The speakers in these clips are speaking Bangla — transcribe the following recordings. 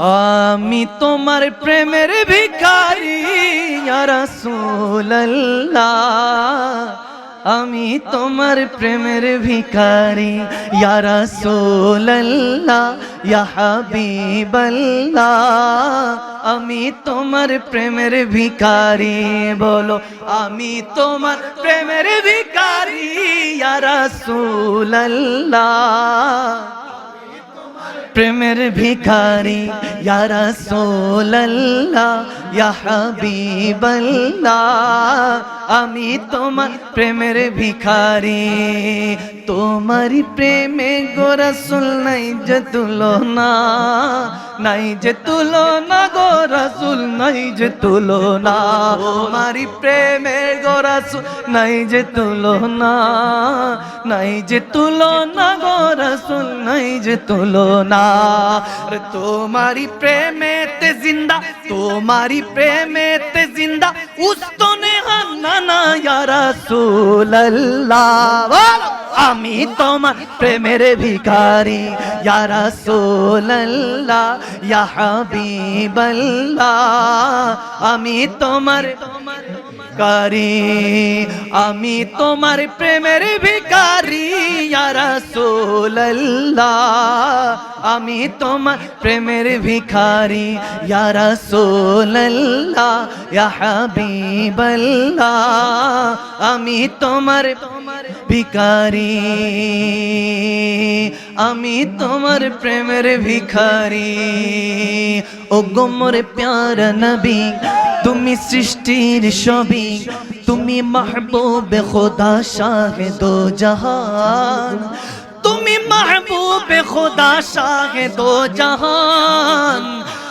আমি তোমার প্রেমের ভিখারি রসুল্লাহ আমি তোমার প্রেমের ভিকারি ইয়ারা সোল্লা ইয়াহাবিবল্লা আমি তোমার প্রেমের ভিকারি বলো, আমি তোমার প্রেমের ভিকারি ইয়ারা সোল্লা প্রেমের ভিখারি ইয়ারা সোল্লা ইয়াহাবিবল্লা আমি তোমার প্রেমের ভিখারি তোমারি প্রেমে গোরসুল নাই যে তুলো না নাই যে তুলো না গোরসুল নাই যে তুলো না তোমারি প্রেমে গোরসুল নাই যে তুলো না নাই যে তুলো না গোরসুল নাই যে তুলো না अरे तुम्हारी प्रेम ते ज़िंदा, तुम्हारी प्रेम ते ज़िंदा, उस तो ने नाना यारा सोल्लाह আমি তোমার প্রেমের ভিকারি ইয়ারা সোল্লা ইয়াহাবি বল্লা আমি তোমার তোমার কারি আমি তোমার প্রেমের ইয়া রাসূলুল্লাহ। আমি তোমার প্রেমের ভিখারি ইয়া রাসূলুল্লাহ, ইয়া হাবিবাল্লাহ। আমি তোমার ভিখারি আমি তোমার প্রেমের ভিখারি ও গোমর প্যার নবী, তুমি সৃষ্টির ছবি তুমি মাহবুব খোদা শাহেদো জাহান। তুমি মাহবুব খোদা শাহেদো জাহান।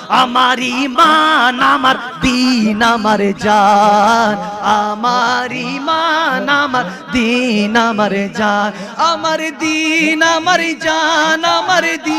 আমার ইমান আমার দিন, আমার জান। আমার ইমান আমার দিন, আমার জান। আমার দিন, আমার জান, আমার দিন।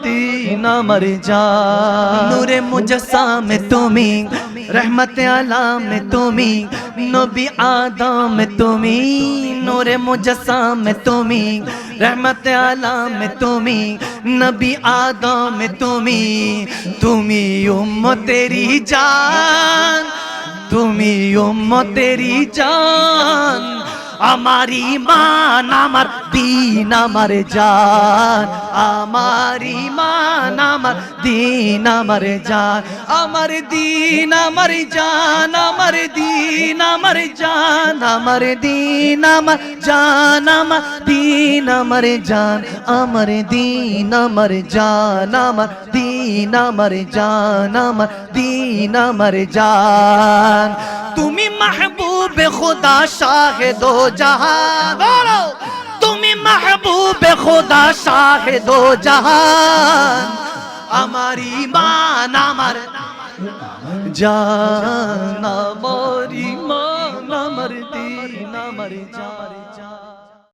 আমার দিন আমার জান নূরে মুজসাম তুমি রহমত আলাম তুমি নবী আদম তুমি নূরে মুজসাম তুমি রহমত আলাম তুমি নবী আদম তুমি তুমি উম্মতেরি জান তুমি উম্মতেরি জান আমার ইমান আমার দিন, আমার জান। আমার ইমান আমার দিন, আমার জান। আমার দিন, আমার জান, আমার দিন, আমার জান। আমার দিন, আমার জান, আমার দিন, আমার জান। আমার দিন, আমার জান, আমার দিন, আমার জান, আমার দিন, আমার জান। তুমি महबूब खुदा शाह दो जहां তুমি মাহবুবে খোদা শাহেদ জাহান। আমার ইমান আমার জান আমার ইমান আমার দিন আমার জান।